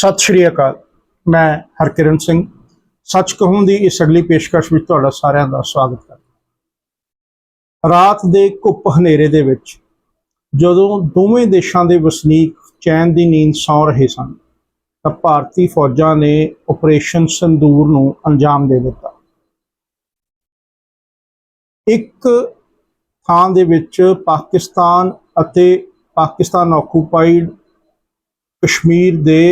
ਸਤਿ ਸ਼੍ਰੀ ਅਕਾਲ। ਮੈਂ ਹਰਕਿਰਨ ਸਿੰਘ। ਸੱਚ ਕਹੂੰ ਦੀ ਇਸ ਅਗਲੀ ਪੇਸ਼ਕਸ਼ ਵਿੱਚ ਤੁਹਾਡਾ ਸਾਰਿਆਂ ਦਾ ਸਵਾਗਤ ਕਰਦਾ। ਰਾਤ ਦੇ ਘੁੱਪ ਹਨੇਰੇ ਦੇ ਵਿੱਚ ਜਦੋਂ ਦੋਵੇਂ ਦੇਸ਼ਾਂ ਦੇ ਵਸਨੀਕ ਚੈਨ ਦੀ ਨੀਂਦ ਸੌਂ ਰਹੇ ਸਨ, ਤਾਂ ਭਾਰਤੀ ਫੌਜਾਂ ਨੇ ਆਪਰੇਸ਼ਨ ਸੰਦੂਰ ਨੂੰ ਅੰਜਾਮ ਦੇ ਦਿੱਤਾ। ਇੱਕ ਥਾਂ ਦੇ ਵਿੱਚ ਪਾਕਿਸਤਾਨ ਅਤੇ ਪਾਕਿਸਤਾਨ ਆਕੂਪਾਈਡ ਕਸ਼ਮੀਰ ਦੇ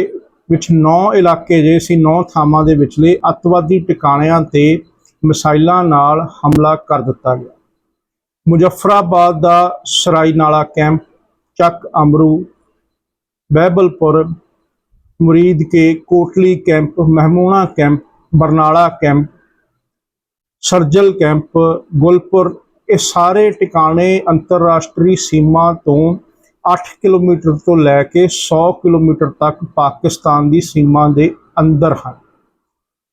ਵਿੱਚ 9 ਇਲਾਕੇ ਜੇ ਸੀ 9 ਥਾਵਾਂ ਦੇ ਵਿਚਲੇ ਅੱਤਵਾਦੀ ਟਿਕਾਣਿਆਂ ਤੇ ਮਿਸਾਈਲਾਂ ਨਾਲ ਹਮਲਾ ਕਰ ਦਿੱਤਾ ਗਿਆ। ਮੁਜ਼ੱਫਰਾਬਾਦ ਦਾ ਸਰਾਈ Nala camp, Chak Amru Behbalpur, Muridke Kotli camp, Mehmoona camp, Barnala camp, Sarjal camp, Gulpur, ਇਹ ਸਾਰੇ ਟਿਕਾਣੇ ਅੰਤਰਰਾਸ਼ਟਰੀ ਸੀਮਾ ਤੋਂ 8 ਕਿਲੋਮੀਟਰ ਤੋਂ ਲੈ ਕੇ 100 ਕਿਲੋਮੀਟਰ ਤੱਕ ਪਾਕਿਸਤਾਨ ਦੀ ਸੀਮਾ ਦੇ ਅੰਦਰ ਹਨ।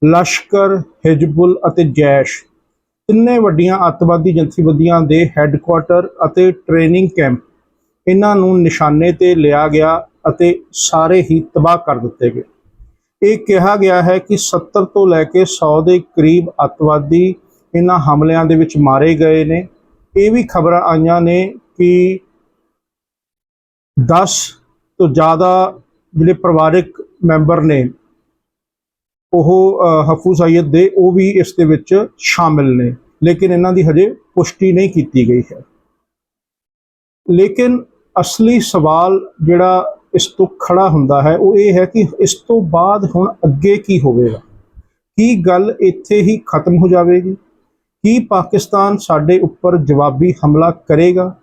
ਲਸ਼ਕਰ, ਹਿਜਬੁਲ ਅਤੇ ਜੈਸ਼ ਤਿੰਨੇ ਵੱਡੀਆਂ ਅੱਤਵਾਦੀ ਜਥੇਬੰਦੀਆਂ ਦੇ ਹੈੱਡਕੁਆਟਰ ਅਤੇ ਟ੍ਰੇਨਿੰਗ ਕੈਂਪ ਇਹਨਾਂ ਨੂੰ ਨਿਸ਼ਾਨੇ ਤੇ ਲਿਆ ਗਿਆ ਅਤੇ ਸਾਰੇ ਹੀ ਤਬਾਹ ਕਰ ਦਿੱਤੇ ਗਏ। ਇਹ ਕਿਹਾ ਗਿਆ ਹੈ ਕਿ 70 ਤੋਂ ਲੈ ਕੇ 100 ਦੇ ਕਰੀਬ ਅੱਤਵਾਦੀ ਇਹਨਾਂ ਹਮਲਿਆਂ ਦੇ ਵਿੱਚ ਮਾਰੇ ਗਏ ਨੇ। ਇਹ ਵੀ ਖਬਰਾਂ ਆਈਆਂ ਨੇ ਕਿ 10 ਤੋਂ ਜ਼ਿਆਦਾ ਜਿਹੜੇ ਪਰਿਵਾਰਕ ਮੈਂਬਰ ਨੇ ਉਹ ਅ, ਹਫੂਜ਼ ਦੇ ਉਹ ਵੀ ਇਸ ਦੇ ਵਿੱਚ ਸ਼ਾਮਿਲ ਨੇ। ਲੇਕਿਨ ਇਹਨਾਂ ਦੀ ਹਜੇ ਪੁਸ਼ਟੀ ਨਹੀਂ ਕੀਤੀ ਗਈ ਹੈ। ਲੇਕਿਨ ਅਸਲੀ ਸਵਾਲ ਜਿਹੜਾ ਇਸ ਤੋਂ ਖੜਾ ਹੁੰਦਾ ਹੈ ਉਹ ਇਹ ਹੈ ਕਿ ਇਸ ਤੋਂ ਬਾਅਦ ਹੁਣ ਅੱਗੇ ਕੀ ਹੋਵੇਗਾ? ਕੀ ਗੱਲ ਇੱਥੇ ਹੀ ਖਤਮ ਹੋ ਜਾਵੇਗੀ? ਕੀ ਪਾਕਿਸਤਾਨ ਸਾਡੇ ਉੱਪਰ ਜਵਾਬੀ ਹਮਲਾ ਕਰੇਗਾ?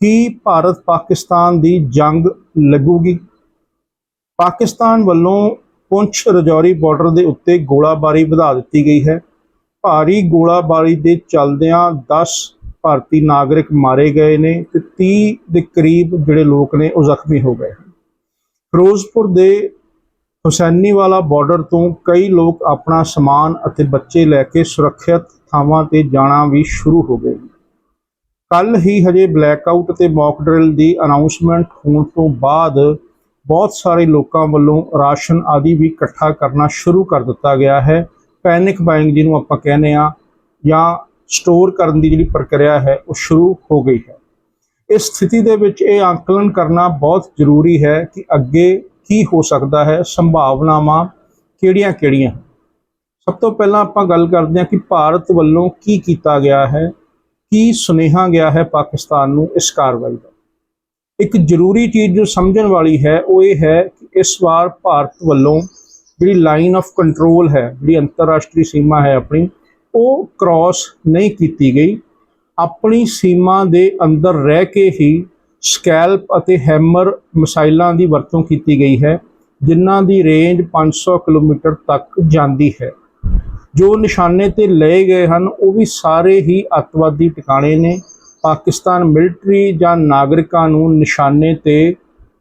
ਕੀ ਭਾਰਤ ਪਾਕਿਸਤਾਨ ਦੀ ਜੰਗ ਲੱਗੂਗੀ? ਪਾਕਿਸਤਾਨ ਵੱਲੋਂ ਪੁੰਛ ਰਜੌਰੀ ਬਾਰਡਰ ਦੇ ਉੱਤੇ ਗੋਲਾਬਾਰੀ ਵਧਾ ਦਿੱਤੀ ਗਈ ਹੈ। ਭਾਰੀ ਗੋਲਾਬਾਰੀ ਦੇ ਚੱਲਦਿਆਂ 10 ਭਾਰਤੀ ਨਾਗਰਿਕ ਮਾਰੇ ਗਏ ਨੇ ਤੇ 30 ਦੇ ਕਰੀਬ ਜਿਹੜੇ ਲੋਕ ਨੇ ਉਹ ਜ਼ਖਮੀ ਹੋ ਗਏ ਫਿਰੋਜ਼ਪੁਰ ਦੇ ਹੁਸੈਨੀ ਵਾਲਾ ਬਾਰਡਰ ਤੋਂ ਕਈ ਲੋਕ ਆਪਣਾ ਸਮਾਨ ਅਤੇ ਬੱਚੇ ਲੈ ਕੇ ਸੁਰੱਖਿਅਤ ਥਾਵਾਂ ਤੇ ਜਾਣਾ ਵੀ ਸ਼ੁਰੂ ਹੋ ਗਏ ਕੱਲ ਹੀ ਹਜੇ ਬਲੈਕਆਊਟ ਤੇ ਮੌਕ ਡਰਿਲ ਦੀ ਅਨਾਉਂਸਮੈਂਟ ਹੋਣ ਤੋਂ ਬਾਅਦ ਬਹੁਤ ਸਾਰੇ ਲੋਕਾਂ ਵੱਲੋਂ ਰਾਸ਼ਨ ਆਦਿ ਵੀ ਇਕੱਠਾ ਕਰਨਾ ਸ਼ੁਰੂ ਕਰ ਦਿੱਤਾ ਗਿਆ ਹੈ। ਪੈਨਿਕ ਬਾਇੰਗ ਜਿਹਨੂੰ ਆਪਾਂ ਕਹਿੰਦੇ ਆ ਜਾਂ ਸਟੋਰ ਕਰਨ ਦੀ ਜਿਹੜੀ ਪ੍ਰਕਿਰਿਆ ਹੈ, ਉਹ ਸ਼ੁਰੂ ਹੋ ਗਈ ਹੈ। ਇਸ ਸਥਿਤੀ ਦੇ ਵਿੱਚ ਇਹ ਆਕਲਨ ਕਰਨਾ ਬਹੁਤ ਜ਼ਰੂਰੀ ਹੈ ਕਿ ਅੱਗੇ ਕੀ ਹੋ ਸਕਦਾ ਹੈ, ਸੰਭਾਵਨਾਵਾਂ ਕਿਹੜੀਆਂ-ਕਿਹੜੀਆਂ ਸਭ ਤੋਂ ਪਹਿਲਾਂ ਆਪਾਂ ਗੱਲ ਕਰਦੇ ਹਾਂ ਕਿ ਭਾਰਤ ਵੱਲੋਂ ਕੀ ਕੀਤਾ ਗਿਆ ਹੈ। ਕੀ ਸੁਨੇਹਾ ਗਿਆ ਹੈ ਪਾਕਿਸਤਾਨ ਨੂੰ ਇਸ ਕਾਰਵਾਈ ਦਾ? ਇੱਕ ਜ਼ਰੂਰੀ ਚੀਜ਼ ਜੋ ਸਮਝਣ ਵਾਲੀ ਹੈ, ਉਹ ਇਹ ਹੈ ਕਿ ਇਸ ਵਾਰ ਭਾਰਤ ਵੱਲੋਂ ਜਿਹੜੀ ਲਾਈਨ ਆਫ ਕੰਟਰੋਲ ਹੈ, ਜਿਹੜੀ ਅੰਤਰਰਾਸ਼ਟਰੀ ਸੀਮਾ ਹੈ ਆਪਣੀ, ਉਹ ਕ੍ਰਾਸ ਨਹੀਂ ਕੀਤੀ ਗਈ। ਆਪਣੀ ਸੀਮਾ ਦੇ ਅੰਦਰ ਰਹਿ ਕੇ ਹੀ ਸਕੈਲਪ ਅਤੇ ਹੈਮਰ ਮਿਸਾਈਲਾਂ ਦੀ ਵਰਤੋਂ ਕੀਤੀ ਗਈ ਹੈ, ਜਿਨ੍ਹਾਂ ਦੀ ਰੇਂਜ 500 ਕਿਲੋਮੀਟਰ ਤੱਕ ਜਾਂਦੀ ਹੈ। ਜੋ ਨਿਸ਼ਾਨੇ ਤੇ ਲਏ ਗਏ ਹਨ, ਉਹ ਵੀ ਸਾਰੇ ਹੀ ਅੱਤਵਾਦੀ ਟਿਕਾਣੇ ਨੇ। ਪਾਕਿਸਤਾਨ ਮਿਲਟਰੀ ਜਾਂ ਨਾਗਰਿਕਾਂ ਨੂੰ ਨਿਸ਼ਾਨੇ ਤੇ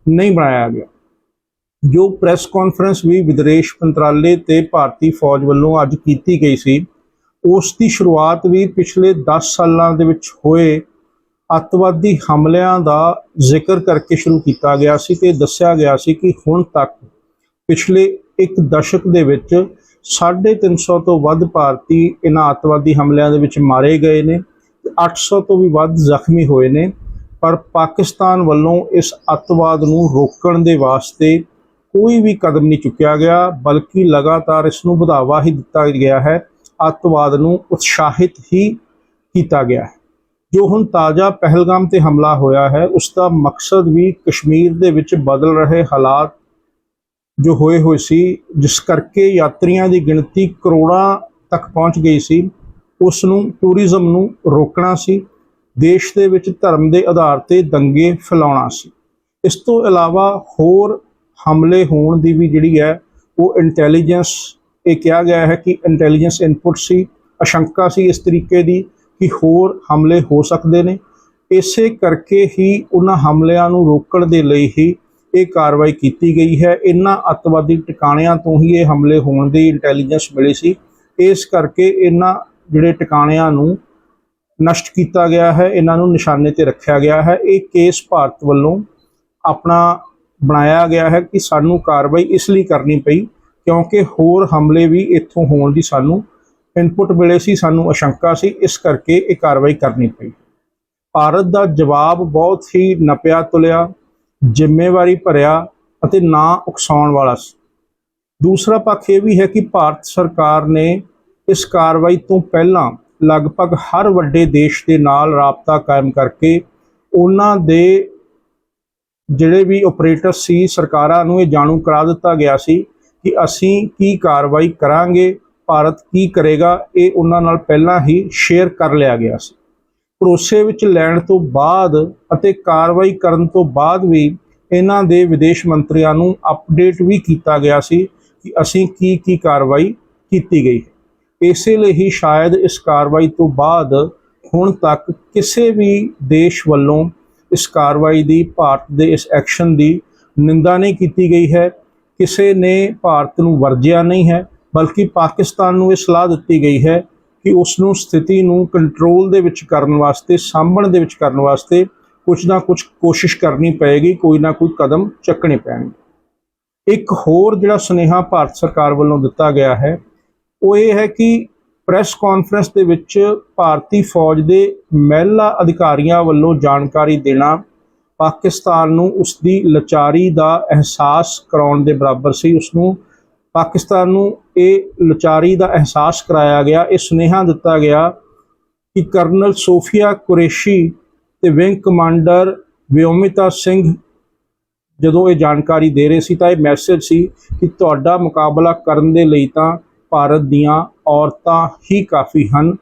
ਨਹੀਂ ਬਣਾਇਆ ਗਿਆ। ਜੋ ਪ੍ਰੈਸ ਕਾਨਫਰੰਸ ਵੀ ਵਿਦੇਸ਼ ਮੰਤਰਾਲੇ ਤੇ ਭਾਰਤੀ ਫੌਜ ਵੱਲੋਂ ਅੱਜ ਕੀਤੀ ਗਈ ਸੀ, ਉਸ ਦੀ ਸ਼ੁਰੂਆਤ ਵੀ ਪਿਛਲੇ 10 ਸਾਲਾਂ ਦੇ ਵਿੱਚ ਹੋਏ ਅੱਤਵਾਦੀ ਹਮਲਿਆਂ ਦਾ ਜ਼ਿਕਰ ਕਰਕੇ ਸ਼ੁਰੂ ਕੀਤਾ ਗਿਆ ਸੀ ਤੇ ਦੱਸਿਆ ਗਿਆ ਸੀ ਕਿ ਹੁਣ ਤੱਕ ਪਿਛਲੇ ਇੱਕ ਦਸ਼ਕ ਦੇ ਵਿੱਚ 350 ਤੋਂ ਵੱਧ ਭਾਰਤੀ ਇਹਨਾਂ ਅੱਤਵਾਦੀ ਹਮਲਿਆਂ ਦੇ ਵਿੱਚ ਮਾਰੇ ਗਏ ਨੇ ਤੇ 800 ਤੋਂ ਵੀ ਵੱਧ ਜ਼ਖਮੀ ਹੋਏ ਨੇ। ਪਰ ਪਾਕਿਸਤਾਨ ਵੱਲੋਂ ਇਸ ਅੱਤਵਾਦ ਨੂੰ ਰੋਕਣ ਦੇ ਵਾਸਤੇ ਕੋਈ ਵੀ ਕਦਮ ਨਹੀਂ ਚੁੱਕਿਆ ਗਿਆ, ਬਲਕਿ ਲਗਾਤਾਰ ਇਸ ਨੂੰ ਵਧਾਵਾ ਹੀ ਦਿੱਤਾ ਗਿਆ ਹੈ। ਅੱਤਵਾਦ ਨੂੰ ਉਤਸ਼ਾਹਿਤ ਹੀ ਕੀਤਾ ਗਿਆ ਹੈ। ਜੋ ਹੁਣ ਤਾਜ਼ਾ ਪਹਿਲਗਾਮ ਤੇ ਹਮਲਾ ਹੋਇਆ ਹੈ ਉਸ ਦਾ ਮਕਸਦ ਵੀ ਕਸ਼ਮੀਰ ਦੇ ਵਿੱਚ ਬਦਲ ਰਹੇ ਹਾਲਾਤ ਜੋ ਹੋਏ ਹੋਏ ਸੀ, ਜਿਸ ਕਰਕੇ ਯਾਤਰੀਆਂ ਦੀ ਗਿਣਤੀ ਕਰੋੜਾਂ ਤੱਕ ਪਹੁੰਚ ਗਈ ਸੀ, ਉਸ ਨੂੰ ਟੂਰਿਜ਼ਮ ਨੂੰ ਰੋਕਣਾ ਸੀ, ਦੇਸ਼ ਦੇ ਵਿੱਚ ਧਰਮ ਦੇ ਆਧਾਰ ਤੇ ਦੰਗੇ ਫੈਲਾਉਣਾ ਸੀ। ਇਸ ਤੋਂ ਇਲਾਵਾ ਹੋਰ ਹਮਲੇ ਹੋਣ ਦੀ ਵੀ ਜਿਹੜੀ ਹੈ, ਉਹ ਇੰਟੈਲੀਜੈਂਸ ਇਹ ਕਿਹਾ ਗਿਆ ਹੈ ਕਿ ਇੰਟੈਲੀਜੈਂਸ ਇਨਪੁਟ ਸੀ ਅਸ਼ੰਕਾ ਸੀ ਇਸ ਤਰੀਕੇ ਦੀ ਕਿ ਹੋਰ ਹਮਲੇ ਹੋ ਸਕਦੇ ਨੇ। ਇਸੇ ਕਰਕੇ ਹੀ ਉਹਨਾਂ ਹਮਲਿਆਂ ਨੂੰ ਰੋਕਣ ਦੇ ਲਈ ਹੀ ਇਹ ਕਾਰਵਾਈ ਕੀਤੀ ਗਈ ਹੈ। ਇਹਨਾਂ ਅੱਤਵਾਦੀ ਟਿਕਾਣਿਆਂ ਤੋਂ ਹੀ ਇਹ ਹਮਲੇ ਹੋਣ ਦੀ ਇੰਟੈਲੀਜੈਂਸ ਮਿਲੀ ਸੀ। ਇਸ ਕਰਕੇ ਇਹਨਾਂ ਜਿਹੜੇ ਟਿਕਾਣਿਆਂ ਨੂੰ ਨਸ਼ਟ ਕੀਤਾ ਗਿਆ ਹੈ, ਇਹਨਾਂ ਨੂੰ ਨਿਸ਼ਾਨੇ ਤੇ ਰੱਖਿਆ ਗਿਆ ਹੈ। ਇਹ ਕੇਸ ਭਾਰਤ ਵੱਲੋਂ ਆਪਣਾ ਬਣਾਇਆ ਗਿਆ ਹੈ ਕਿ ਸਾਨੂੰ ਕਾਰਵਾਈ ਇਸ ਲਈ ਕਰਨੀ ਪਈ ਕਿਉਂਕਿ ਹੋਰ ਹਮਲੇ ਵੀ ਇੱਥੋਂ ਹੋਣ ਦੀ ਸਾਨੂੰ ਇਨਪੁਟ ਮਿਲੇ ਸੀ, ਸਾਨੂੰ ਆਸ਼ੰਕਾ ਸੀ। ਇਸ ਕਰਕੇ ਇਹ ਕਾਰਵਾਈ ਕਰਨੀ ਪਈ। ਭਾਰਤ ਦਾ ਜਵਾਬ ਬਹੁਤ ਹੀ ਨਪਿਆ ਤੁਲਿਆ ਜ਼ਿੰਮੇਵਾਰੀ ਭਰਿਆ ਅਤੇ ਨਾ ਉਕਸਾਉਣ ਵਾਲਾ ਸੀ। ਦੂਸਰਾ ਪੱਖ ਇਹ ਵੀ ਹੈ ਕਿ ਭਾਰਤ ਸਰਕਾਰ ਨੇ ਇਸ ਕਾਰਵਾਈ ਤੋਂ ਪਹਿਲਾਂ ਲਗਭਗ ਹਰ ਵੱਡੇ ਦੇਸ਼ ਦੇ ਨਾਲ ਰਾਬਤਾ ਕਾਇਮ ਕਰਕੇ ਉਹਨਾਂ ਦੇ ਜਿਹੜੇ ਵੀ ਆਪਰੇਟਰ ਸੀ, ਸਰਕਾਰਾਂ ਨੂੰ ਇਹ ਜਾਣੂ ਕਰਾ ਦਿੱਤਾ ਗਿਆ ਸੀ ਕਿ ਅਸੀਂ ਕੀ ਕਾਰਵਾਈ ਕਰਾਂਗੇ, ਭਾਰਤ ਕੀ ਕਰੇਗਾ, ਇਹ ਉਹਨਾਂ ਨਾਲ ਪਹਿਲਾਂ ਹੀ ਸ਼ੇਅਰ ਕਰ ਲਿਆ ਗਿਆ ਸੀ। ਭਰੋਸੇ ਵਿੱਚ ਲੈਣ ਤੋਂ ਬਾਅਦ ਅਤੇ ਕਾਰਵਾਈ ਕਰਨ ਤੋਂ ਬਾਅਦ ਵੀ ਇਹਨਾਂ ਦੇ ਵਿਦੇਸ਼ ਮੰਤਰੀਆਂ ਨੂੰ ਅਪਡੇਟ ਵੀ ਕੀਤਾ ਗਿਆ ਸੀ ਕਿ ਅਸੀਂ ਕੀ ਕੀ ਕਾਰਵਾਈ ਕੀਤੀ ਗਈ ਹੈ। ਇਸੇ ਲਈ ਹੀ ਸ਼ਾਇਦ ਇਸ ਕਾਰਵਾਈ ਤੋਂ ਬਾਅਦ ਹੁਣ ਤੱਕ ਕਿਸੇ ਵੀ ਦੇਸ਼ ਵੱਲੋਂ ਇਸ ਕਾਰਵਾਈ ਦੀ ਭਾਰਤ ਦੇ ਇਸ ਐਕਸ਼ਨ ਦੀ ਨਿੰਦਾ ਨਹੀਂ ਕੀਤੀ ਗਈ ਹੈ। ਕਿਸੇ ਨੇ ਭਾਰਤ ਨੂੰ ਵਰਜਿਆ ਨਹੀਂ ਹੈ, ਬਲਕਿ ਪਾਕਿਸਤਾਨ ਨੂੰ ਇਹ ਸਲਾਹ ਦਿੱਤੀ ਗਈ ਹੈ ਕਿ ਉਸ ਨੂੰ ਸਥਿਤੀ ਨੂੰ ਕੰਟਰੋਲ ਦੇ ਵਿੱਚ ਕਰਨ ਵਾਸਤੇ, ਸਾਂਭਣ ਦੇ ਵਿੱਚ ਕਰਨ ਵਾਸਤੇ ਕੁਝ ਨਾ ਕੁਝ ਕੋਸ਼ਿਸ਼ ਕਰਨੀ ਪਏਗੀ, ਕੋਈ ਨਾ ਕੋਈ ਕਦਮ ਚੱਕਣੇ ਪੈਣਗੇ। ਇੱਕ ਹੋਰ ਜਿਹੜਾ ਸੁਨੇਹਾ ਭਾਰਤ ਸਰਕਾਰ ਵੱਲੋਂ ਦਿੱਤਾ ਗਿਆ ਹੈ, ਉਹ ਇਹ ਹੈ ਕਿ ਪ੍ਰੈਸ ਕਾਨਫਰੰਸ ਦੇ ਵਿੱਚ ਭਾਰਤੀ ਫੌਜ ਦੇ ਮਹਿਲਾ ਅਧਿਕਾਰੀਆਂ ਵੱਲੋਂ ਜਾਣਕਾਰੀ ਦੇਣਾ ਪਾਕਿਸਤਾਨ ਨੂੰ ਉਸ ਦੀ ਲਾਚਾਰੀ ਦਾ ਅਹਿਸਾਸ ਕਰਾਉਣ ਦੇ ਬਰਾਬਰ ਸੀ। ਉਸ ਨੂੰ ਪਾਕਿਸਤਾਨ ਨੂੰ ਇਹ ਲਾਚਾਰੀ ਦਾ ਅਹਿਸਾਸ ਕਰਾਇਆ ਗਿਆ, ਇਹ ਸੁਨੇਹਾ ਦਿੱਤਾ ਗਿਆ ਕਿ ਕਰਨਲ ਸੋਫੀਆ ਕੁਰੇਸ਼ੀ ਤੇ ਵਿੰਗ ਕਮਾਂਡਰ ਵਿਓਮਿਤਾ ਸਿੰਘ ਜਦੋਂ ਇਹ ਜਾਣਕਾਰੀ ਦੇ ਰਹੇ ਸੀ ਤਾਂ ਇਹ ਮੈਸੇਜ ਸੀ ਕਿ ਤੁਹਾਡਾ ਮੁਕਾਬਲਾ ਕਰਨ ਦੇ ਲਈ ਤਾਂ ਭਾਰਤ ਦੀਆਂ ਔਰਤਾਂ ਹੀ ਕਾਫੀ ਹਨ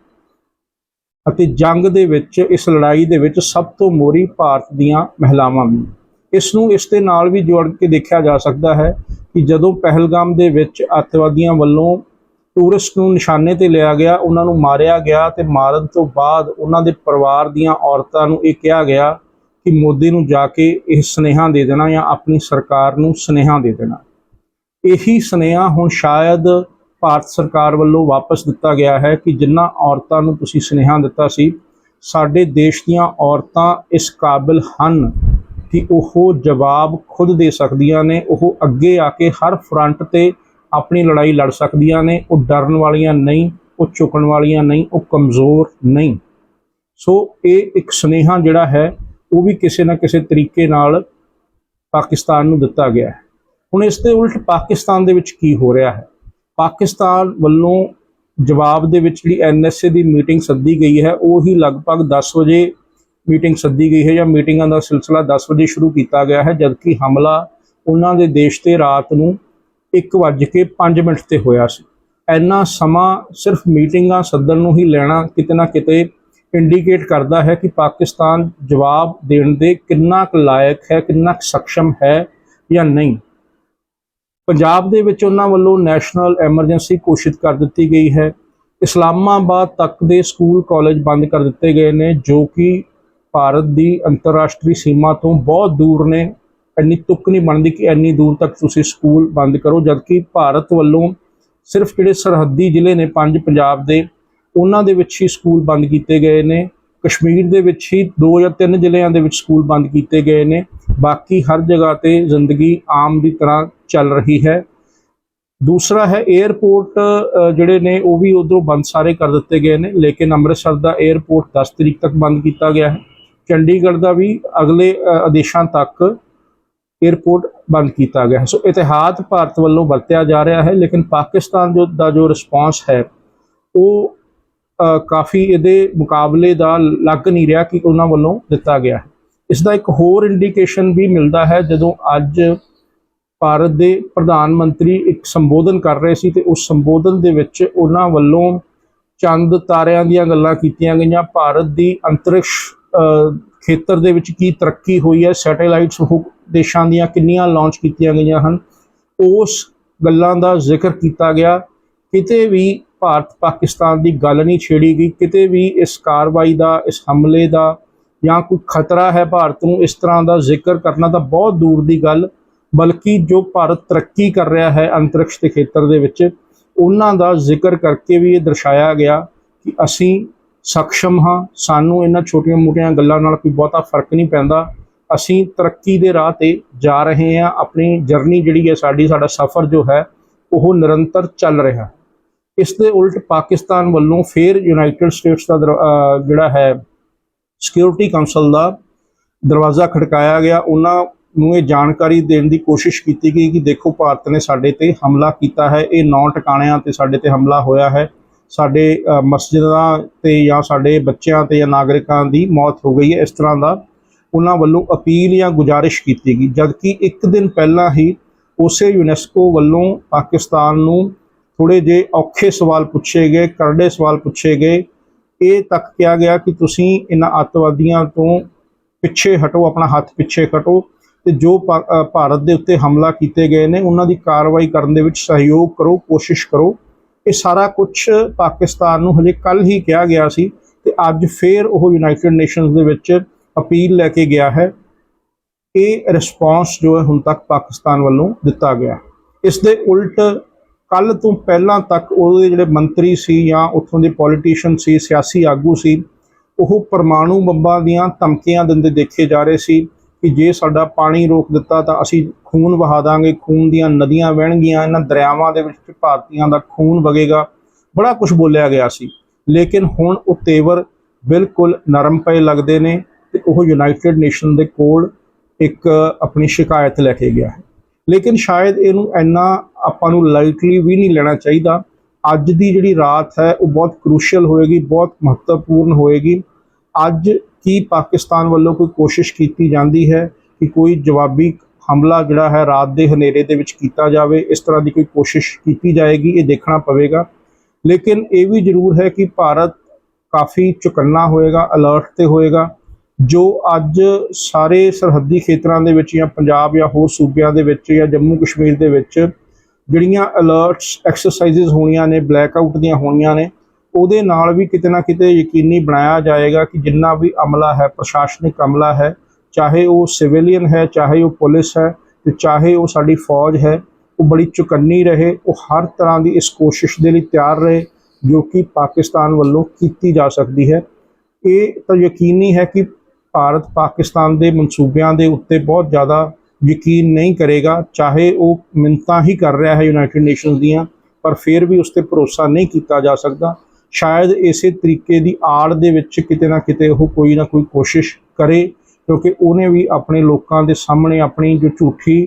ਅਤੇ ਜੰਗ ਦੇ ਵਿੱਚ, ਇਸ ਲੜਾਈ ਦੇ ਵਿੱਚ ਸਭ ਤੋਂ ਮੋਰੀ ਭਾਰਤ ਦੀਆਂ ਮਹਿਲਾਵਾਂ ਵੀ। ਇਸ ਨੂੰ ਇਸ ਦੇ ਨਾਲ ਵੀ ਜੋੜ ਕੇ ਦੇਖਿਆ ਜਾ ਸਕਦਾ ਹੈ ਕਿ ਜਦੋਂ ਪਹਿਲਗਾਮ ਦੇ ਵਿੱਚ ਅੱਤਵਾਦੀਆਂ ਵੱਲੋਂ ਟੂਰਿਸਟ ਨੂੰ ਨਿਸ਼ਾਨੇ ਤੇ ਲਿਆ ਗਿਆ, ਉਹਨਾਂ ਨੂੰ ਮਾਰਿਆ ਗਿਆ ਤੇ ਮਾਰਨ ਤੋਂ ਬਾਅਦ ਉਹਨਾਂ ਦੇ ਪਰਿਵਾਰ ਦੀਆਂ ਔਰਤਾਂ ਨੂੰ ਇਹ ਕਿਹਾ ਗਿਆ ਕਿ ਮੋਦੀ ਨੂੰ ਜਾ ਕੇ ਇਹ ਸੁਨੇਹਾ ਦੇ ਦੇਣਾ ਜਾਂ ਆਪਣੀ ਸਰਕਾਰ ਨੂੰ ਸੁਨੇਹਾ ਦੇ ਦੇਣਾ। ਇਹੀ ਸੁਨੇਹਾ ਹੁਣ ਸ਼ਾਇਦ ਭਾਰਤ ਸਰਕਾਰ ਵੱਲੋਂ ਵਾਪਸ ਦਿੱਤਾ ਗਿਆ ਹੈ ਕਿ ਜਿਨ੍ਹਾਂ ਔਰਤਾਂ ਨੂੰ ਤੁਸੀਂ ਸੁਨੇਹਾ ਦਿੱਤਾ ਸੀ, ਸਾਡੇ ਦੇਸ਼ ਦੀਆਂ ਔਰਤਾਂ ਇਸ ਕਾਬਿਲ ਹਨ। ਕਿ ਉਹ ਜਵਾਬ ਖੁਦ ਦੇ ਸਕਦੀਆਂ ਨੇ, ਉਹ ਅੱਗੇ ਆ ਕੇ ਹਰ ਫਰੰਟ ਤੇ ਆਪਣੀ ਲੜਾਈ ਲੜ ਸਕਦੀਆਂ ਨੇ, ਉਹ ਡਰਨ ਵਾਲੀਆਂ ਨਹੀਂ, ਉਹ ਝੁਕਣ ਵਾਲੀਆਂ ਨਹੀਂ, ਉਹ ਕਮਜ਼ੋਰ ਨਹੀਂ। ਸੋ ਇਹ ਇੱਕ ਸੁਨੇਹਾ ਜਿਹੜਾ ਹੈ, ਉਹ ਵੀ ਕਿਸੇ ਨਾ ਕਿਸੇ ਤਰੀਕੇ ਨਾਲ ਪਾਕਿਸਤਾਨ ਨੂੰ ਦਿੱਤਾ ਗਿਆ ਹੈ। ਹੁਣ ਇਸ ਦੇ ਉਲਟ ਪਾਕਿਸਤਾਨ ਦੇ ਵਿੱਚ ਕੀ ਹੋ ਰਿਹਾ ਹੈ? ਪਾਕਿਸਤਾਨ ਵੱਲੋਂ ਜਵਾਬ ਦੇ ਵਿੱਚ ਜਿਹੜੀ ਐਨਐਸਏ ਦੀ ਮੀਟਿੰਗ ਸੱਦੀ ਗਈ ਹੈ, ਉਹ ਹੀ ਲਗਭਗ 10 ਵਜੇ ਮੀਟਿੰਗ ਸੱਦੀ ਗਈ ਹੈ ਜਾਂ ਮੀਟਿੰਗਾਂ ਦਾ ਸਿਲਸਿਲਾ 10 ਵਜੇ ਸ਼ੁਰੂ ਕੀਤਾ ਗਿਆ ਹੈ, ਜਦਕਿ ਹਮਲਾ ਉਹਨਾਂ ਦੇ ਦੇਸ਼ ਤੇ ਰਾਤ ਨੂੰ 1:05 ਮਿੰਟ ਤੇ ਹੋਇਆ ਸੀ। ਇੰਨਾ ਸਮਾਂ ਸਿਰਫ ਮੀਟਿੰਗਾਂ ਸੱਦਣ ਨੂੰ ਹੀ ਲੈਣਾ ਕਿਤੇ ਨਾ ਕਿਤੇ ਇੰਡੀਕੇਟ ਕਰਦਾ ਹੈ ਕਿ ਪਾਕਿਸਤਾਨ ਜਵਾਬ ਦੇਣ ਦੇ ਕਿੰਨਾ ਕੁ ਲਾਇਕ ਹੈ, ਕਿੰਨਾ ਕੁ ਸક્ષਮ ਹੈ ਜਾਂ ਨਹੀਂ। ਪੰਜਾਬ ਦੇ ਵਿੱਚ ਉਹਨਾਂ ਵੱਲੋਂ ਨੈਸ਼ਨਲ ਐਮਰਜੈਂਸੀ ਘੋਸ਼ਿਤ ਕਰ ਦਿੱਤੀ ਗਈ ਹੈ। ਇਸਲਾਮਾਬਾਦ ਤੱਕ ਦੇ ਸਕੂਲ ਕਾਲਜ ਬੰਦ ਕਰ ਦਿੱਤੇ ਗਏ ਨੇ, ਜੋ ਕਿ ਭਾਰਤ ਦੀ ਅੰਤਰਰਾਸ਼ਟਰੀ ਸੀਮਾ ਤੋਂ ਬਹੁਤ ਦੂਰ ਨੇ। ਇੰਨੀ ਤੁੱਕ ਨਹੀਂ ਬਣਦੀ ਕਿ ਇੰਨੀ ਦੂਰ ਤੱਕ ਤੁਸੀਂ ਸਕੂਲ ਬੰਦ ਕਰੋ, ਜਦਕਿ ਭਾਰਤ ਵੱਲੋਂ ਸਿਰਫ ਜਿਹੜੇ ਸਰਹੱਦੀ ਜ਼ਿਲ੍ਹੇ ਨੇ, ਪੰਜ ਪੰਜਾਬ ਦੇ, ਉਹਨਾਂ ਦੇ ਵਿੱਚ ਹੀ ਸਕੂਲ ਬੰਦ ਕੀਤੇ ਗਏ ਨੇ। ਕਸ਼ਮੀਰ ਦੇ ਵਿੱਚ ਹੀ ਦੋ ਜਾਂ ਤਿੰਨ ਜ਼ਿਲ੍ਹਿਆਂ ਦੇ ਵਿੱਚ ਸਕੂਲ ਬੰਦ ਕੀਤੇ ਗਏ ਨੇ। ਬਾਕੀ ਹਰ ਜਗ੍ਹਾ ਤੇ ਜ਼ਿੰਦਗੀ ਆਮ ਦੀ ਤਰ੍ਹਾਂ ਚੱਲ ਰਹੀ ਹੈ। ਦੂਸਰਾ ਹੈ 에ਅਰਪੋਰਟ ਜਿਹੜੇ ਨੇ, ਉਹ ਵੀ ਉਧਰੋਂ ਬੰਦ ਸਾਰੇ ਕਰ ਦਿੱਤੇ ਗਏ ਨੇ, ਲੇਕਿਨ ਅੰਮ੍ਰਿਤਸਰ ਦਾ 에ਅਰਪੋਰਟ 10 ਤਰੀਕ ਤੱਕ ਬੰਦ ਕੀਤਾ ਗਿਆ ਹੈ। ਚੰਡੀਗੜ੍ਹ ਦਾ ਵੀ ਅਗਲੇ ਆਦੇਸ਼ਾਂ ਤੱਕ 에ਅਰਪੋਰਟ ਬੰਦ ਕੀਤਾ ਗਿਆ ਹੈ। ਸੋ ਇਤਿਹਾਦ ਭਾਰਤ ਵੱਲੋਂ ਵਰਤਿਆ ਜਾ ਰਿਹਾ ਹੈ, ਲੇਕਿਨ ਪਾਕਿਸਤਾਨ ਜੋ, ਦਾ ਜੋ ਰਿਸਪਾਂਸ ਹੈ, ਉਹ ਕਾਫੀ ਇਹਦੇ ਮੁਕਾਬਲੇ ਦਾ ਲੱਗ ਨਹੀਂ ਰਿਹਾ ਕਿ ਉਹਨਾਂ ਵੱਲੋਂ ਦਿੱਤਾ ਗਿਆ ਹੈ। ਇਸ ਦਾ ਇੱਕ ਹੋਰ ਇੰਡੀਕੇਸ਼ਨ ਵੀ ਮਿਲਦਾ ਹੈ, ਜਦੋਂ ਅੱਜ ਭਾਰਤ ਦੇ ਪ੍ਰਧਾਨ ਮੰਤਰੀ ਇੱਕ ਸੰਬੋਧਨ ਕਰ ਰਹੇ ਸੀ ਤੇ ਉਸ ਸੰਬੋਧਨ ਦੇ ਵਿੱਚ ਉਹਨਾਂ ਵੱਲੋਂ ਚੰਦ ਤਾਰਿਆਂ ਦੀਆਂ ਗੱਲਾਂ ਕੀਤੀਆਂ ਗਈਆਂ। ਭਾਰਤ ਦੀ ਅੰਤਰਿਕਸ਼ ਖੇਤਰ ਦੇ ਵਿੱਚ ਕੀ ਤਰੱਕੀ ਹੋਈ ਹੈ, ਸੈਟੇਲਾਈਟਸ ਦੇਸ਼ਾਂ ਦੀਆਂ ਕਿੰਨੀਆਂ ਲਾਂਚ ਕੀਤੀਆਂ ਗਈਆਂ ਹਨ, ਉਸ ਗੱਲਾਂ ਦਾ ਜ਼ਿਕਰ ਕੀਤਾ ਗਿਆ। ਕਿਤੇ ਵੀ ਭਾਰਤ ਪਾਕਿਸਤਾਨ ਦੀ ਗੱਲ ਨਹੀਂ ਛੇੜੀ ਗਈ, ਕਿਤੇ ਵੀ ਇਸ ਕਾਰਵਾਈ ਦਾ, ਇਸ ਹਮਲੇ ਦਾ ਜਾਂ ਕੋਈ ਖਤਰਾ ਹੈ ਭਾਰਤ ਨੂੰ, ਇਸ ਤਰ੍ਹਾਂ ਦਾ ਜ਼ਿਕਰ ਕਰਨਾ ਤਾਂ ਬਹੁਤ ਦੂਰ ਦੀ ਗੱਲ, ਬਲਕਿ ਜੋ ਭਾਰਤ ਤਰੱਕੀ ਕਰ ਰਿਹਾ ਹੈ ਅੰਤਰਿਕਸ਼ ਦੇ ਖੇਤਰ ਦੇ ਵਿੱਚ, ਉਹਨਾਂ ਦਾ ਜ਼ਿਕਰ ਕਰਕੇ ਵੀ ਇਹ ਦਰਸਾਇਆ ਗਿਆ ਕਿ ਅਸੀਂ ਸક્ષਮ ਹਾਂ, ਸਾਨੂੰ ਇਹਨਾਂ ਛੋਟੀਆਂ-ਮੋਟੀਆਂ ਗੱਲਾਂ ਨਾਲ ਕੋਈ ਬਹੁਤਾ ਫ਼ਰਕ ਨਹੀਂ ਪੈਂਦਾ। ਅਸੀਂ ਤਰੱਕੀ ਦੇ ਰਾਹ ਤੇ ਜਾ ਰਹੇ ਹਾਂ, ਆਪਣੀ ਜਰਨੀ ਜਿਹੜੀ ਹੈ ਸਾਡੀ, ਸਾਡਾ ਸਫ਼ਰ ਜੋ ਹੈ, ਉਹ ਨਿਰੰਤਰ ਚੱਲ ਰਿਹਾ। ਇਸ ਦੇ ਉਲਟ ਪਾਕਿਸਤਾਨ ਵੱਲੋਂ ਫਿਰ ਯੂਨਾਈਟਿਡ ਸਟੇਟਸ ਦਾ ਦਰ- ਜਿਹੜਾ ਹੈ ਸਿਕਿਉਰਿਟੀ ਕਾਉਂਸਲ ਦਾ ਦਰਵਾਜ਼ਾ ਖੜਕਾਇਆ ਗਿਆ। ਉਹਨਾਂ ਨੂੰ ਇਹ ਜਾਣਕਾਰੀ ਦੇਣ ਦੀ ਕੋਸ਼ਿਸ਼ ਕੀਤੀ ਗਈ ਕਿ ਦੇਖੋ, ਭਾਰਤ ਨੇ ਸਾਡੇ ਤੇ ਹਮਲਾ ਕੀਤਾ ਹੈ, ਇਹ ਨੌ ਟਿਕਾਣਿਆਂ ਤੇ ਸਾਡੇ ਤੇ ਹਮਲਾ ਹੋਇਆ ਹੈ। ਸਾਡੇ ਮਸਜਿਦਾਂ ਤੇ ਜਾਂ ਸਾਡੇ ਬੱਚਿਆਂ ਤੇ ਜਾਂ ਨਾਗਰਿਕਾਂ ਦੀ ਮੌਤ ਹੋ ਗਈ ਹੈ ਇਸ ਤਰ੍ਹਾਂ ਦਾ ਉਹਨਾਂ ਵੱਲੋਂ ਅਪੀਲ ਜਾਂ ਗੁਜ਼ਾਰਿਸ਼ ਕੀਤੀ ਗਈ। ਜਦਕਿ ਇੱਕ ਦਿਨ ਪਹਿਲਾਂ ਹੀ ਉਸੇ ਯੂਨੈਸਕੋ ਵੱਲੋਂ ਪਾਕਿਸਤਾਨ ਨੂੰ ਥੋੜੇ ਜਿਹੇ ਔਖੇ ਸਵਾਲ ਪੁੱਛੇ ਗਏ, ਕਰੜੇ ਸਵਾਲ ਪੁੱਛੇ ਗਏ। ਇਹ ਤੱਕ ਕਿਹਾ ਗਿਆ ਕਿ ਤੁਸੀਂ ਇਹਨਾਂ ਅੱਤਵਾਦੀਆਂ ਤੋਂ ਪਿੱਛੇ ਹਟੋ, ਆਪਣਾ ਹੱਥ ਪਿੱਛੇ ਕੱਟੋ ਤੇ ਜੋ ਪਾ- ਭਾਰਤ ਦੇ ਉੱਤੇ ਹਮਲਾ ਕੀਤੇ ਗਏ ਨੇ, ਉਹਨਾਂ ਦੀ ਕਾਰਵਾਈ ਕਰਨ ਦੇ ਵਿੱਚ ਸਹਿਯੋਗ ਕਰੋ, ਕੋਸ਼ਿਸ਼ ਕਰੋ। ਇਹ ਸਾਰਾ ਕੁਝ ਪਾਕਿਸਤਾਨ ਨੂੰ ਹਜੇ ਕੱਲ ਹੀ ਕਿਹਾ ਗਿਆ ਸੀ ਤੇ ਅੱਜ ਫੇਰ ਉਹ ਯੂਨਾਈਟਿਡ ਨੇਸ਼ਨਸ ਦੇ ਵਿੱਚ ਅਪੀਲ ਲੈ ਕੇ ਗਿਆ ਹੈ। ਇਹ ਰਿਸਪਾਂਸ ਜੋ ਹੈ ਹੁਣ ਤੱਕ ਪਾਕਿਸਤਾਨ ਵੱਲੋਂ ਦਿੱਤਾ ਗਿਆ। ਇਸ ਦੇ ਉਲਟ ਕੱਲ ਤੋਂ ਪਹਿਲਾਂ ਤੱਕ ਉਹਦੇ ਜਿਹੜੇ ਮੰਤਰੀ ਸੀ ਜਾਂ ਉੱਥੋਂ ਦੇ ਪੋਲੀਟੀਸ਼ੀਅਨ ਸੀ, ਸਿਆਸੀ ਆਗੂ ਸੀ, ਉਹ ਪਰਮਾਣੂ ਬੰਬਾਂ ਦੀਆਂ ਧਮਕੀਆਂ ਦਿੰਦੇ ਦੇਖੇ ਜਾ ਰਹੇ ਸੀ। ਕਿ ਜੇ ਸਾਡਾ ਪਾਣੀ ਰੋਕ ਦਿੱਤਾ ਤਾਂ ਅਸੀਂ ਖੂਨ ਵਹਾ ਦਾਂਗੇ, ਖੂਨ ਦੀਆਂ ਨਦੀਆਂ ਵਹਿਣਗੀਆਂ, ਇਹਨਾਂ ਦਰਿਆਵਾਂ ਦੇ ਵਿੱਚ ਭਾਰਤੀਆਂ ਦਾ ਖੂਨ ਵਗੇਗਾ। ਬੜਾ ਕੁਝ ਬੋਲਿਆ ਗਿਆ ਸੀ। ਲੇਕਿਨ ਹੁਣ ਉਹ ਤੇਵਰ ਬਿਲਕੁਲ ਨਰਮ ਪਏ ਲੱਗਦੇ ਨੇ ਤੇ ਉਹ ਯੂਨਾਈਟਿਡ ਨੇਸ਼ਨ ਦੇ ਕੋਲ ਇੱਕ ਆਪਣੀ ਸ਼ਿਕਾਇਤ ਲੈ ਕੇ ਗਿਆ ਹੈ। ਲੇਕਿਨ ਸ਼ਾਇਦ ਇਹਨੂੰ ਇੰਨਾ ਆਪਾਂ ਨੂੰ ਲਾਈਟਲੀ ਵੀ ਨਹੀਂ ਲੈਣਾ ਚਾਹੀਦਾ। ਅੱਜ ਦੀ ਜਿਹੜੀ ਰਾਤ ਹੈ, ਉਹ ਬਹੁਤ ਕ੍ਰੂਸ਼ੀਅਲ ਹੋਏਗੀ, ਬਹੁਤ ਮਹੱਤਵਪੂਰਨ ਹੋਏਗੀ। ਅੱਜ ਕੀ ਪਾਕਿਸਤਾਨ ਵੱਲੋਂ ਕੋਈ ਕੋਸ਼ਿਸ਼ ਕੀਤੀ ਜਾਂਦੀ ਹੈ ਕਿ ਕੋਈ ਜਵਾਬੀ ਹਮਲਾ ਜਿਹੜਾ ਹੈ ਰਾਤ ਦੇ ਹਨੇਰੇ ਦੇ ਵਿੱਚ ਕੀਤਾ ਜਾਵੇ? ਇਸ ਤਰ੍ਹਾਂ ਦੀ ਕੋਈ ਕੋਸ਼ਿਸ਼ ਕੀਤੀ ਜਾਏਗੀ? ਇਹ ਦੇਖਣਾ ਪਵੇਗਾ। ਲੇਕਿਨ ਇਹ ਵੀ ਜ਼ਰੂਰ ਹੈ ਕਿ ਭਾਰਤ ਕਾਫੀ ਚੁਕੰਨਾ ਹੋਏਗਾ ਅਲਰਟ ਤੇ ਹੋਏਗਾ। ਜੋ ਅੱਜ ਸਾਰੇ ਸਰਹੱਦੀ ਖੇਤਰਾਂ ਦੇ ਵਿੱਚ ਜਾਂ ਪੰਜਾਬ ਜਾਂ ਹੋਰ ਸੂਬਿਆਂ ਦੇ ਵਿੱਚ ਜਾਂ ਜੰਮੂ ਕਸ਼ਮੀਰ ਦੇ ਵਿੱਚ ਜਿਹੜੀਆਂ ਅਲਰਟਸ ਐਕਸਰਸਾਈਜ਼ਸ ਹੋਣੀਆਂ ਨੇ ਬਲੈਕ ਆਊਟ ਦੀਆਂ ਹੋਣੀਆਂ ਨੇ ਉਹਦੇ ਨਾਲ ਵੀ ਕਿਤੇ ਨਾ ਕਿਤੇ ਯਕੀਨੀ ਬਣਾਇਆ ਜਾਏਗਾ ਕਿ ਜਿੰਨਾ ਵੀ ਅਮਲਾ ਹੈ, ਪ੍ਰਸ਼ਾਸਨਿਕ ਅਮਲਾ ਹੈ, ਚਾਹੇ ਉਹ ਸਿਵਿਲੀਅਨ ਹੈ, ਚਾਹੇ ਉਹ ਪੁਲਿਸ ਹੈ ਤੇ ਚਾਹੇ ਉਹ ਸਾਡੀ ਫੌਜ ਹੈ, ਉਹ ਬੜੀ ਚੁਕੰਨੀ ਰਹੇ, ਉਹ ਹਰ ਤਰ੍ਹਾਂ ਦੀ ਇਸ ਕੋਸ਼ਿਸ਼ ਦੇ ਲਈ ਤਿਆਰ ਰਹੇ ਜੋ ਕਿ ਪਾਕਿਸਤਾਨ ਵੱਲੋਂ ਕੀਤੀ ਜਾ ਸਕਦੀ ਹੈ। ਇਹ ਤਾਂ ਯਕੀਨੀ ਹੈ ਕਿ ਭਾਰਤ ਪਾਕਿਸਤਾਨ ਦੇ ਮਨਸੂਬਿਆਂ ਦੇ ਉੱਤੇ ਬਹੁਤ ਜ਼ਿਆਦਾ ਯਕੀਨ ਨਹੀਂ ਕਰੇਗਾ, ਚਾਹੇ ਉਹ ਮਿੰਤਾਂ ਹੀ ਕਰ ਰਿਹਾ ਹੈ ਯੂਨਾਈਟਿਡ ਨੇਸ਼ਨਸ ਦੀਆਂ, ਪਰ ਫਿਰ ਵੀ ਉਸ ਤੇ ਭਰੋਸਾ ਨਹੀਂ ਕੀਤਾ ਜਾ ਸਕਦਾ। ਸ਼ਾਇਦ ਇਸੇ ਤਰੀਕੇ ਦੀ ਆੜ ਦੇ ਵਿੱਚ ਕਿਤੇ ਨਾ ਕਿਤੇ ਉਹ ਕੋਈ ਨਾ ਕੋਈ ਕੋਸ਼ਿਸ਼ ਕਰੇ, ਕਿਉਂਕਿ ਉਹਨੇ ਵੀ ਆਪਣੇ ਲੋਕਾਂ ਦੇ ਸਾਹਮਣੇ ਆਪਣੀ ਜੋ ਝੂਠੀ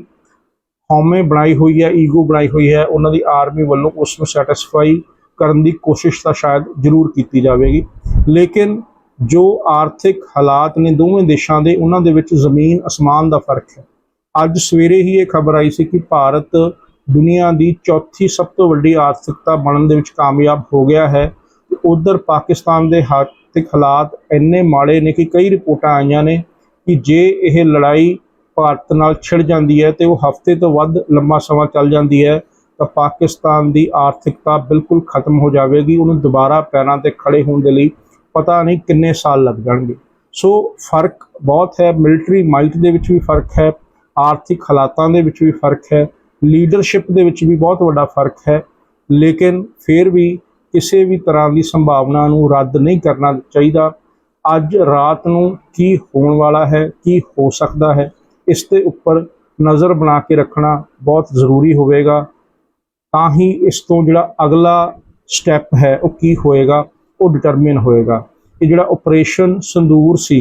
ਹਉਮੈ ਬਣਾਈ ਹੋਈ ਹੈ, ਈਗੋ ਬਣਾਈ ਹੋਈ ਹੈ, ਉਹਨਾਂ ਦੀ ਆਰਮੀ ਵੱਲੋਂ ਉਸ ਨੂੰ ਸੈਟੀਸਫਾਈ ਕਰਨ ਦੀ ਕੋਸ਼ਿਸ਼ ਤਾਂ ਸ਼ਾਇਦ ਜ਼ਰੂਰ ਕੀਤੀ ਜਾਵੇਗੀ। ਲੇਕਿਨ ਜੋ ਆਰਥਿਕ ਹਾਲਾਤ ਨੇ ਦੋਵੇਂ ਦੇਸ਼ਾਂ ਦੇ, ਉਹਨਾਂ ਦੇ ਵਿੱਚ ਜ਼ਮੀਨ, ਅਸਮਾਨ ਦਾ ਫ਼ਰਕ ਹੈ। ਅੱਜ ਸਵੇਰੇ ਹੀ ਇਹ ਖਬਰ ਆਈ ਸੀ ਕਿ ਭਾਰਤ ਦੁਨੀਆ ਦੀ ਚੌਥੀ ਸਭ ਤੋਂ ਵੱਡੀ ਆਰਥਿਕਤਾ ਬਣਨ ਦੇ ਵਿੱਚ ਕਾਮਯਾਬ ਹੋ ਗਿਆ ਹੈ। ਉਧਰ ਪਾਕਿਸਤਾਨ ਦੇ ਆਰਥਿਕ ਹਾਲਾਤ ਇੰਨੇ ਮਾੜੇ ਨੇ ਕਿ ਕਈ ਰਿਪੋਰਟਾਂ ਆਈਆਂ ਨੇ ਕਿ ਜੇ ਇਹ ਲੜਾਈ ਭਾਰਤ ਨਾਲ ਛਿੜ ਜਾਂਦੀ ਹੈ ਤੇ ਉਹ ਹਫ਼ਤੇ ਤੋਂ ਵੱਧ ਲੰਮਾ ਸਮਾਂ ਚੱਲ ਜਾਂਦੀ ਹੈ, ਤਾਂ ਪਾਕਿਸਤਾਨ ਦੀ ਆਰਥਿਕਤਾ ਬਿਲਕੁਲ ਖਤਮ ਹੋ ਜਾਵੇਗੀ, ਉਹਨੂੰ ਦੁਬਾਰਾ ਪੈਰਾਂ ਤੇ ਖੜੇ ਹੋਣ ਦੇ ਲਈ ਪਤਾ ਨਹੀਂ ਕਿੰਨੇ ਸਾਲ ਲੱਗ ਜਾਣਗੇ। ਸੋ ਫ਼ਰਕ ਬਹੁਤ ਹੈ, ਮਿਲਟਰੀ ਮਾਈਟ ਦੇ ਵਿੱਚ ਵੀ ਫ਼ਰਕ ਹੈ, ਆਰਥਿਕ ਹਾਲਾਤਾਂ ਦੇ ਵਿੱਚ ਵੀ ਫ਼ਰਕ ਹੈ, ਲੀਡਰਸ਼ਿਪ ਦੇ ਵਿੱਚ ਵੀ ਬਹੁਤ ਵੱਡਾ ਫ਼ਰਕ ਹੈ, ਲੇਕਿਨ ਫਿਰ ਵੀ ਕਿਸੇ ਵੀ ਤਰ੍ਹਾਂ ਦੀ ਸੰਭਾਵਨਾ ਨੂੰ ਰੱਦ ਨਹੀਂ ਕਰਨਾ ਚਾਹੀਦਾ। ਅੱਜ ਰਾਤ ਨੂੰ ਕੀ ਹੋਣ ਵਾਲਾ ਹੈ, ਕੀ ਹੋ ਸਕਦਾ ਹੈ, ਇਸ ਦੇ ਉੱਪਰ ਨਜ਼ਰ ਬਣਾ ਕੇ ਰੱਖਣਾ ਬਹੁਤ ਜ਼ਰੂਰੀ ਹੋਵੇਗਾ। ਤਾਂ ਹੀ ਇਸ ਤੋਂ ਜਿਹੜਾ ਅਗਲਾ ਸਟੈਪ ਹੈ, ਉਹ ਕੀ ਹੋਏਗਾ, ਉਹ ਡਿਟਰਮਿਨ ਹੋਏਗਾ। ਇਹ ਜਿਹੜਾ ਆਪਰੇਸ਼ਨ ਸੰਦੂਰ ਸੀ,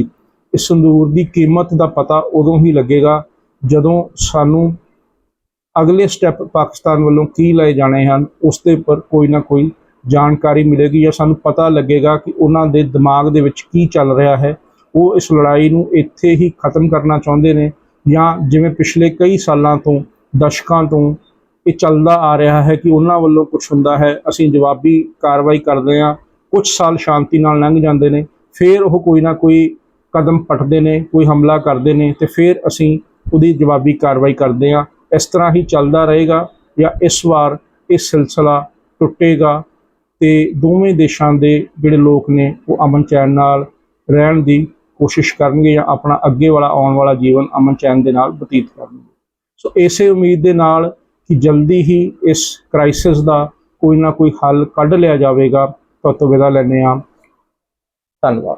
ਇਸ ਸੰਦੂਰ ਦੀ ਕੀਮਤ ਦਾ ਪਤਾ ਉਦੋਂ ਹੀ ਲੱਗੇਗਾ ਜਦੋਂ ਸਾਨੂੰ ਅਗਲੇ ਸਟੈਪ ਪਾਕਿਸਤਾਨ ਵੱਲੋਂ ਕੀ ਲਏ ਜਾਣੇ ਹਨ, ਉਸ ਦੇ ਉੱਪਰ ਕੋਈ ਨਾ ਕੋਈ ਜਾਣਕਾਰੀ ਮਿਲੇਗੀ ਜਾਂ ਸਾਨੂੰ ਪਤਾ ਲੱਗੇਗਾ ਕਿ ਉਹਨਾਂ ਦੇ ਦਿਮਾਗ ਦੇ ਵਿੱਚ ਕੀ ਚੱਲ ਰਿਹਾ ਹੈ, ਉਹ ਇਸ ਲੜਾਈ ਨੂੰ ਇੱਥੇ ਹੀ ਖਤਮ ਕਰਨਾ ਚਾਹੁੰਦੇ ਨੇ ਜਾਂ ਜਿਵੇਂ ਪਿਛਲੇ ਕਈ ਸਾਲਾਂ ਤੋਂ, ਦਸ਼ਕਾਂ ਤੋਂ ਇਹ ਚੱਲਦਾ ਆ ਰਿਹਾ ਹੈ ਕਿ ਉਹਨਾਂ ਵੱਲੋਂ ਕੁਝ ਹੁੰਦਾ ਹੈ, ਅਸੀਂ ਜਵਾਬੀ ਕਾਰਵਾਈ ਕਰਦੇ ਹਾਂ ਕੁਝ ਸਾਲ ਸ਼ਾਂਤੀ ਨਾਲ ਲੰਘ ਜਾਂਦੇ ਨੇ, ਫਿਰ ਉਹ ਕੋਈ ਨਾ ਕੋਈ ਕਦਮ ਪਟਦੇ ਨੇ, ਕੋਈ ਹਮਲਾ ਕਰਦੇ ਨੇ ਤੇ ਫਿਰ ਅਸੀਂ ਉਹਦੀ ਜਵਾਬੀ ਕਾਰਵਾਈ ਕਰਦੇ ਹਾਂ। ਇਸ ਤਰ੍ਹਾਂ ਹੀ ਚੱਲਦਾ ਰਹੇਗਾ ਜਾਂ ਇਸ ਵਾਰ ਇਹ ਸਿਲਸਿਲਾ ਟੁੱਟੇਗਾ ਤੇ ਦੋਵੇਂ ਦੇਸ਼ਾਂ ਦੇ ਜਿਹੜੇ ਲੋਕ ਨੇ ਉਹ ਅਮਨ ਚੈਨ ਨਾਲ ਰਹਿਣ ਦੀ ਕੋਸ਼ਿਸ਼ ਕਰਨਗੇ ਜਾਂ ਆਪਣਾ ਅੱਗੇ ਵਾਲਾ ਆਉਣ ਵਾਲਾ ਜੀਵਨ ਅਮਨ ਚੈਨ ਦੇ ਨਾਲ ਬਤੀਤ ਕਰਨਗੇ। ਸੋ ਇਸੇ ਉਮੀਦ ਦੇ ਨਾਲ ਕਿ ਜਲਦੀ ਹੀ ਇਸ ਕ੍ਰਾਈਸਿਸ ਦਾ ਕੋਈ ਨਾ ਕੋਈ ਹੱਲ ਕੱਢ ਲਿਆ ਜਾਵੇਗਾ ਤਦ ਵਿਦਾ ਲੈਂਦੇ ਹਾਂ। ਧੰਨਵਾਦ।